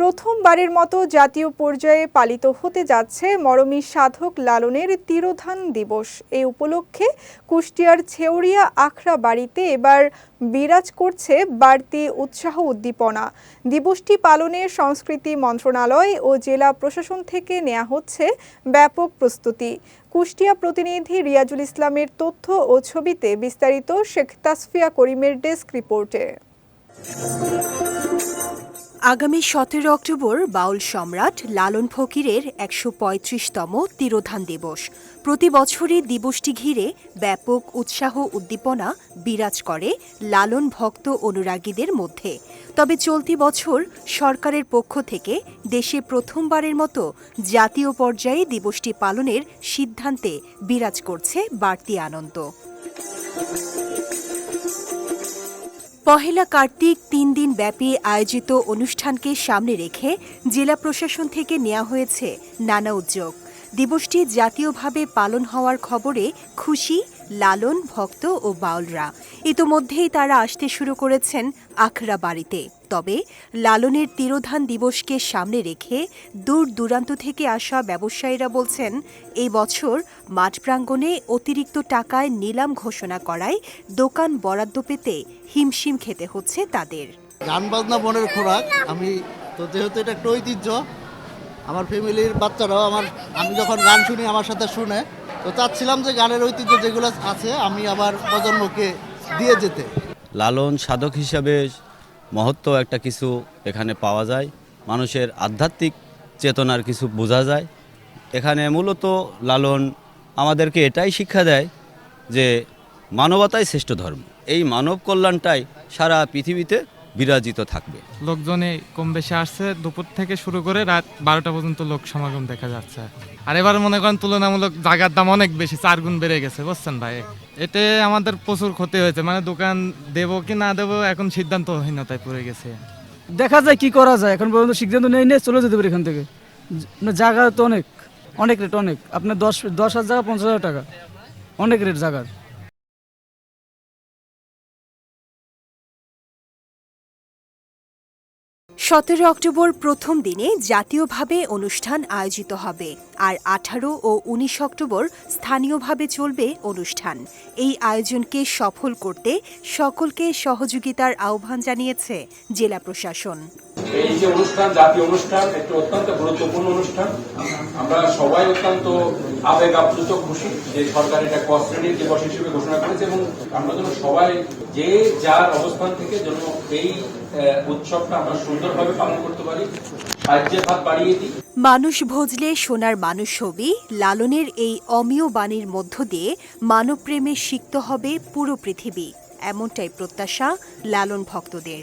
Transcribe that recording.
প্রথমবারের মতো জাতীয় পর্যায়ে পালিত হতে যাচ্ছে মরমী সাধক লালনের তিরোধান দিবস। এই উপলক্ষে কুষ্টিয়ার ছেউরিয়া আখড়া বাড়িতে এবার বিরাজ করছে বাড়তি উৎসাহ উদ্দীপনা। দিবসটি পালনে সংস্কৃতি মন্ত্রণালয় ও জেলা প্রশাসন থেকে নেওয়া হচ্ছে ব্যাপক প্রস্তুতি। কুষ্টিয়া প্রতিনিধি রিয়াজুল ইসলামের তথ্য ও ছবিতে বিস্তারিত শেখ তাসফিয়া করিমের ডেস্ক রিপোর্টে। আগামী সতেরো অক্টোবর বাউল সম্রাট লালন ফকিরের একশো পঁয়ত্রিশতম তিরোধান দিবস। প্রতি বছরই দিবসটি ঘিরে ব্যাপক উৎসাহ উদ্দীপনা বিরাজ করে লালন ভক্ত অনুরাগীদের মধ্যে। তবে চলতি বছর সরকারের পক্ষ থেকে দেশে প্রথমবারের মতো জাতীয় পর্যায়ে দিবসটি পালনের সিদ্ধান্তে বিরাজ করছে বাড়তি আনন্দ। পহেলা কার্তিক তিন দিন ব্যাপী আয়োজিত অনুষ্ঠানকে সামনে রেখে জেলা প্রশাসন থেকে নেওয়া হয়েছে নানা উদ্যোগ। দিবসটি জাতীয়ভাবে পালন হওয়ার খবরে খুশি, লালন, ভক্ত ও বাউলরা। ইতোমধ্যেই তারা আসতে শুরু করেছেন আখড়া বাড়িতে। তবে লালনের তিরোধান দিবসকে সামনে রেখে দূর দূরান্ত থেকে আসা ব্যবসায়ীরা বলছেন, এই বছর মাঠ প্রাঙ্গণে অতিরিক্ত টাকায় নিলাম ঘোষণা করায় দোকান বরাদ্দ পেতে হিমশিম খেতে হচ্ছে তাদের। গান বাজনা মনের খোরাক, আমি তো যেহেতু এটা একটা ঐতিহ্য আমার ফ্যামিলির বাচ্চারাও আমার, আমি যখন গান শুনি আমার সাথে শুনে, তো চাচ্ছিলাম যে গানের ঐতিহ্য যেগুলো আছে আমি আবার প্রজন্মকে দিয়ে যেতে। লালন সাধক হিসাবে মহত্ব একটা কিছু এখানে পাওয়া যায়, মানুষের আধ্যাত্মিক চেতনার কিছু বোঝা যায়। এখানে মূলত লালন আমাদেরকে এটাই শিক্ষা দেয় যে মানবতাই শ্রেষ্ঠ ধর্ম। এই মানব কল্যাণটাই সারা পৃথিবীতে বিরাজিত থাকবে। লোকজনে কম বেশি আসছে। দুপুর থেকে শুরু করে রাত বারোটা পর্যন্ত লোক সমাগম দেখা যাচ্ছে। আর এবার মনে করেন তুলনামূলক জায়গার দাম অনেক বেশি চার গুণ বেড়ে গেছে বুঝছেন ভাই? এতে আমাদের প্রচুর ক্ষতি হয়েছে। মানে দোকান দেবো কি না দেবো এখন সিদ্ধান্তহীনতায় পড়ে গেছে। দেখা যায় কি করা যায়? এখন পর্যন্ত সিদ্ধান্ত নেই নিয়ে চলে যেতে পারি এখান থেকে। জায়গা তো অনেক অনেক রেট অনেক। আপনার দশ দশ হাজার জায়গা পঞ্চাশ হাজার টাকা। অনেক রেট জায়গার। সতেরো অক্টোবর প্রথম দিনে জাতীয়ভাবে অনুষ্ঠান আয়োজিত হবে, আর আঠারো ও উনিশ অক্টোবর স্থানীয়ভাবে চলবে অনুষ্ঠান। এই আয়োজনকে সফল করতে সকলকে সহযোগিতার আহ্বান জানিয়েছে জেলা প্রশাসন। এই যে অনুষ্ঠান, জাতীয় অনুষ্ঠান, একটি অত্যন্ত গুরুত্বপূর্ণ অনুষ্ঠান। আমরা সবাই অত্যন্ত আবেগ আপ্লুত খুশি যে সরকার এটা ক শ্রেণির দিবস হিসেবে ঘোষণা করেছে এবং আমরা যেন সবাই যে যার অবস্থান থেকে যেন এই উৎসবটা আমরা সুন্দরভাবে পালন করতে পারি, সাহায্যের হাত বাড়িয়ে দিই। মানুষ ভজলে সোনার মানুষ ছবি লালনের এই অমীয় বাণীর মধ্য দিয়ে মানবপ্রেমে সিক্ত হবে পুরো পৃথিবী। এমনটাই প্রত্যাশা লালন ভক্তদের।